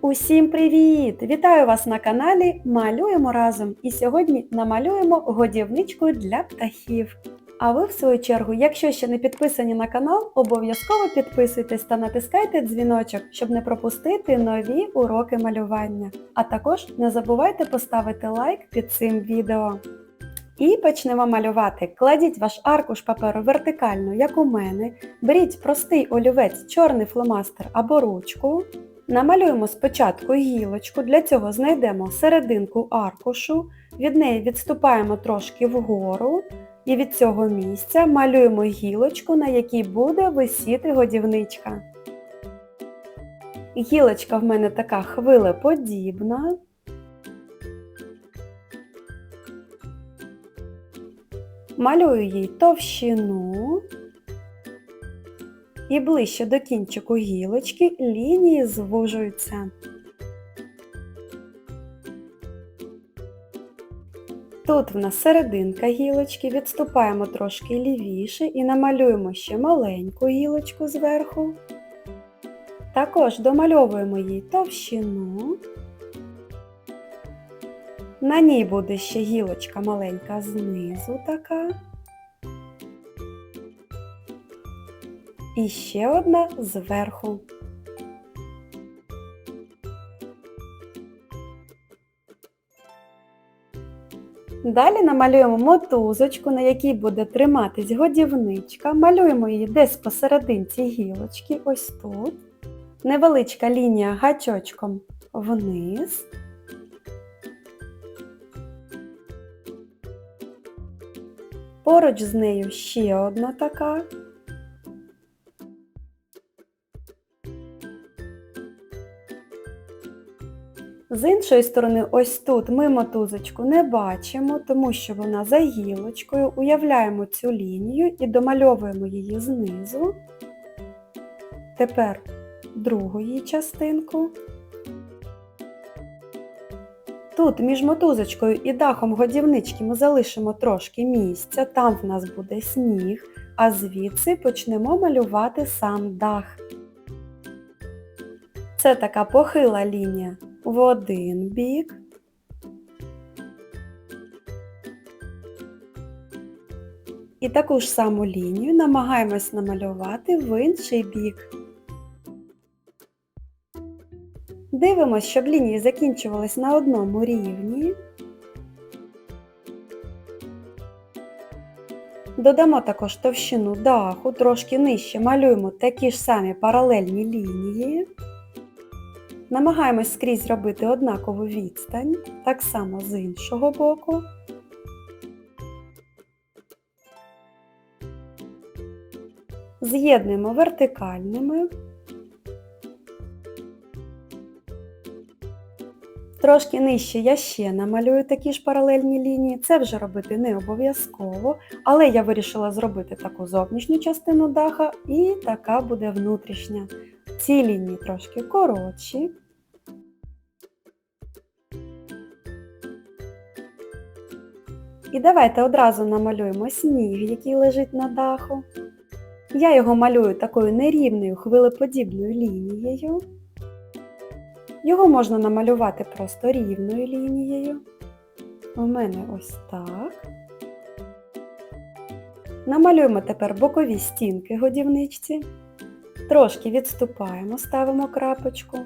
Усім привіт! Вітаю вас на каналі Малюємо разом. І сьогодні намалюємо годівничку для птахів. А ви, в свою чергу, якщо ще не підписані на канал, обов'язково підписуйтесь та натискайте дзвіночок, щоб не пропустити нові уроки малювання. А також не забувайте поставити лайк під цим відео. І почнемо малювати. Кладіть ваш аркуш паперу вертикально, як у мене. Беріть простий олівець, чорний фломастер або ручку. Намалюємо спочатку гілочку, для цього знайдемо серединку аркушу, від неї відступаємо трошки вгору і від цього місця малюємо гілочку, на якій буде висіти годівничка. Гілочка в мене така хвилеподібна. Малюю їй товщину. І ближче до кінчику гілочки лінії звужуються. Тут в нас серединка гілочки, відступаємо трошки лівіше і намалюємо ще маленьку гілочку зверху. Також домальовуємо їй товщину. На ній буде ще гілочка маленька знизу така. І ще одна зверху. Далі намалюємо мотузочку, на якій буде триматись годівничка. Малюємо її десь посерединці гілочки, ось тут. Невеличка лінія гачочком вниз. Поруч з нею ще одна така. З іншої сторони, ось тут ми мотузочку не бачимо, тому що вона за гілочкою. Уявляємо цю лінію і домальовуємо її знизу. Тепер другу її частинку. Тут між мотузочкою і дахом годівнички ми залишимо трошки місця, там в нас буде сніг, а звідси почнемо малювати сам дах. Це така похила лінія в один бік. І таку ж саму лінію намагаємось намалювати в інший бік. Дивимось, щоб лінії закінчувались на одному рівні. Додамо також товщину даху, трошки нижче малюємо такі ж самі паралельні лінії. Намагаємось скрізь робити однакову відстань, так само з іншого боку. З'єднуємо вертикальними. Трошки нижче я ще намалюю такі ж паралельні лінії. Це вже робити не обов'язково, але я вирішила зробити таку зовнішню частину даха і така буде внутрішня. Ці лінії трошки коротші. І давайте одразу намалюємо сніг, який лежить на даху. Я його малюю такою нерівною хвилеподібною лінією. Його можна намалювати просто рівною лінією. У мене ось так. Намалюємо тепер бокові стінки годівничці. Трошки відступаємо, ставимо крапочку.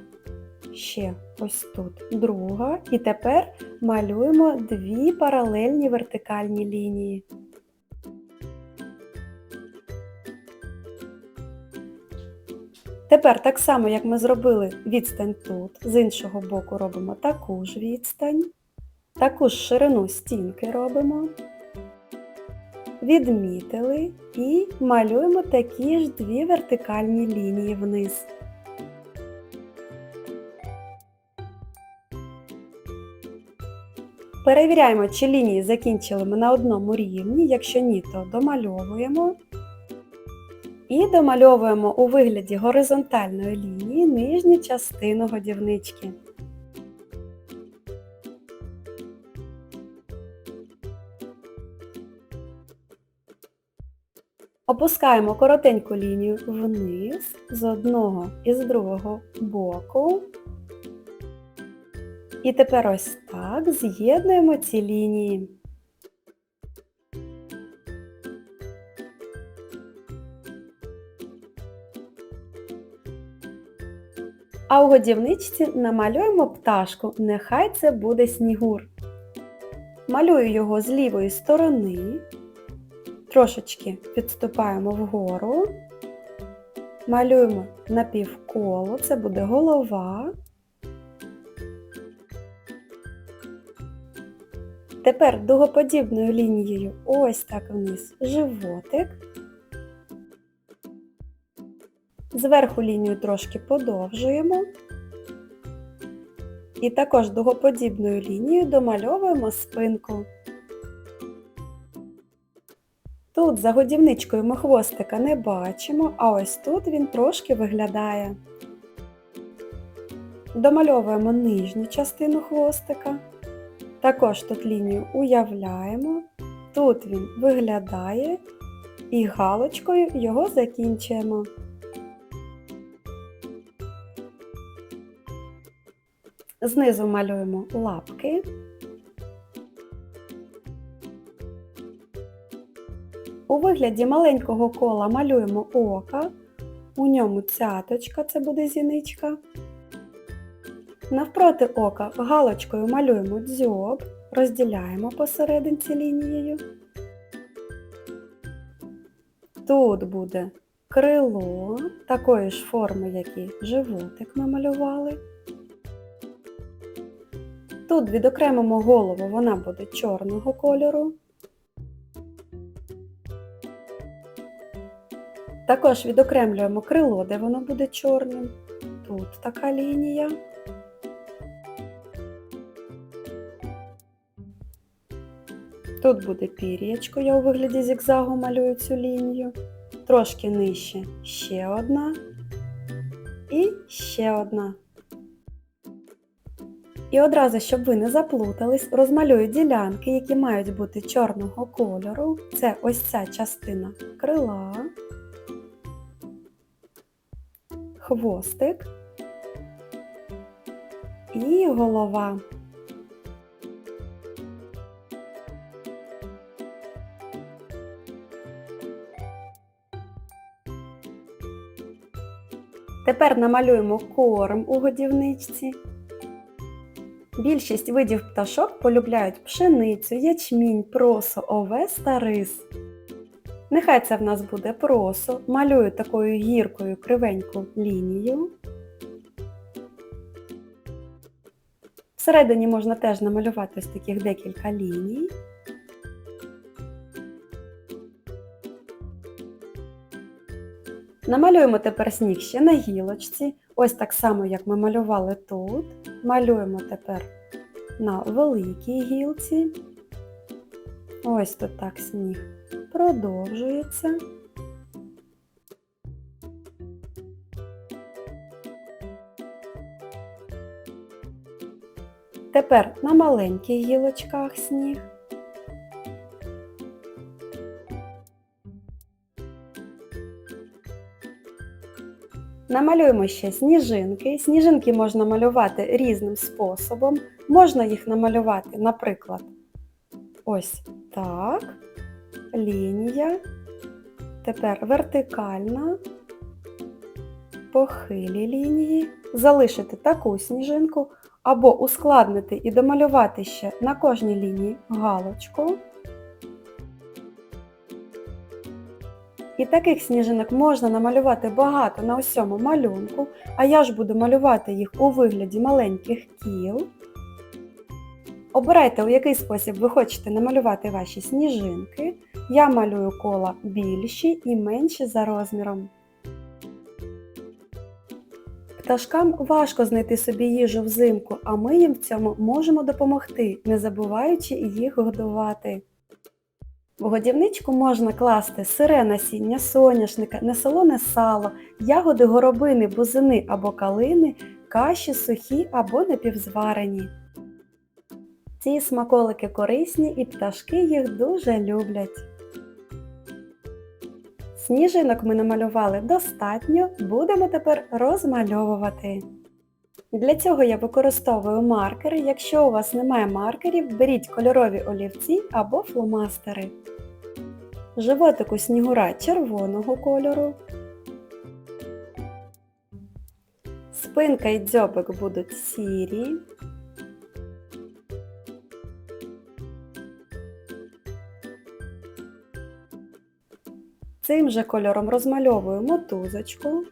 Ще ось тут друга. І тепер малюємо дві паралельні вертикальні лінії. Тепер так само, як ми зробили відстань тут, з іншого боку робимо таку ж відстань, таку ж ширину стінки робимо, відмітили і малюємо такі ж дві вертикальні лінії вниз. Перевіряємо, чи лінії закінчили ми на одному рівні, якщо ні, то домальовуємо. І домальовуємо у вигляді горизонтальної лінії нижню частину годівнички. Опускаємо коротеньку лінію вниз з одного і з другого боку. І тепер ось так з'єднуємо ці лінії. А у годівничці намалюємо пташку, нехай це буде снігур. Малюю його з лівої сторони, трошечки підступаємо вгору, малюємо напівколо, це буде голова. Тепер дугоподібною лінією ось так вниз животик. Зверху лінію трошки подовжуємо. І також дугоподібною лінією домальовуємо спинку. Тут за годівничкою ми хвостика не бачимо, а ось тут він трошки виглядає. Домальовуємо нижню частину хвостика. Також тут лінію уявляємо, тут він виглядає і галочкою його закінчуємо. Знизу малюємо лапки. У вигляді маленького кола малюємо ока, у ньому цяточка, це буде зіничка. Навпроти ока галочкою малюємо дзьоб, розділяємо посерединці лінією. Тут буде крило такої ж форми, як і животик ми малювали. Тут відокремимо голову, вона буде чорного кольору. Також відокремлюємо крило, де воно буде чорним. Тут така лінія. Тут буде пір'ячко, я у вигляді зігзагу малюю цю лінію. Трошки нижче ще одна і ще одна. І одразу, щоб ви не заплутались, розмалюю ділянки, які мають бути чорного кольору. Це ось ця частина крила, хвостик і голова. Тепер намалюємо корм у годівничці. Більшість видів пташок полюбляють пшеницю, ячмінь, просо, овес та рис. Нехай це в нас буде просо, малюю такою гіркою кривеньку лінію. Всередині можна теж намалювати ось таких декілька ліній. Намалюємо тепер сніг ще на гілочці, ось так само, як ми малювали тут. Малюємо тепер на великій гілці. Ось тут так сніг продовжується. Тепер на маленьких гілочках сніг. Намалюємо ще сніжинки. Сніжинки можна малювати різним способом. Можна їх намалювати, наприклад, ось так. Лінія. Тепер вертикальна, похилі лінії. Залишити таку сніжинку, або ускладнити і домалювати ще на кожній лінії галочку. І таких сніжинок можна намалювати багато на усьому малюнку, а я ж буду малювати їх у вигляді маленьких кіл. Обирайте, у який спосіб ви хочете намалювати ваші сніжинки. Я малюю кола більші і менші за розміром. Пташкам важко знайти собі їжу взимку, а ми їм в цьому можемо допомогти, не забуваючи їх годувати. В годівничку можна класти сире насіння соняшника, несолоне сало, ягоди горобини, бузини або калини, каші сухі або напівзварені. Ці смаколики корисні і пташки їх дуже люблять. Сніжинок ми намалювали достатньо, будемо тепер розмальовувати. Для цього я використовую маркери. Якщо у вас немає маркерів, беріть кольорові олівці або фломастери. Животик у снігура червоного кольору. Спинка і дзьобик будуть сірі. Цим же кольором розмальовую мотузочку.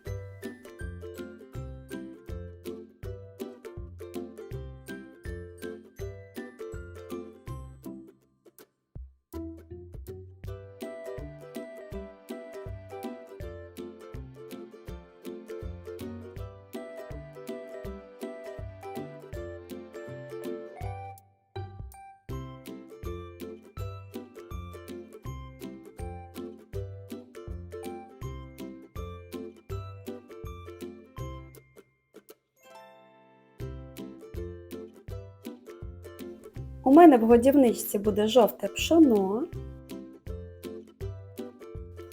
У мене в годівничці буде жовте пшоно.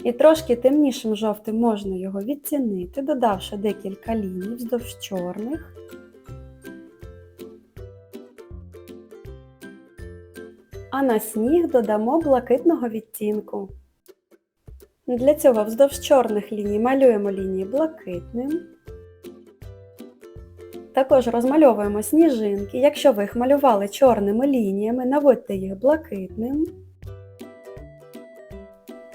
І трошки темнішим жовтим можна його відтінити, додавши декілька ліній вздовж чорних. А на сніг додамо блакитного відтінку. Для цього вздовж чорних ліній малюємо лінії блакитним. Також розмальовуємо сніжинки. Якщо ви їх малювали чорними лініями, наводьте їх блакитним.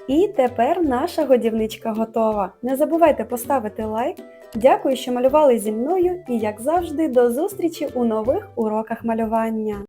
І тепер наша годівничка готова. Не забувайте поставити лайк. Дякую, що малювали зі мною і, як завжди, до зустрічі у нових уроках малювання.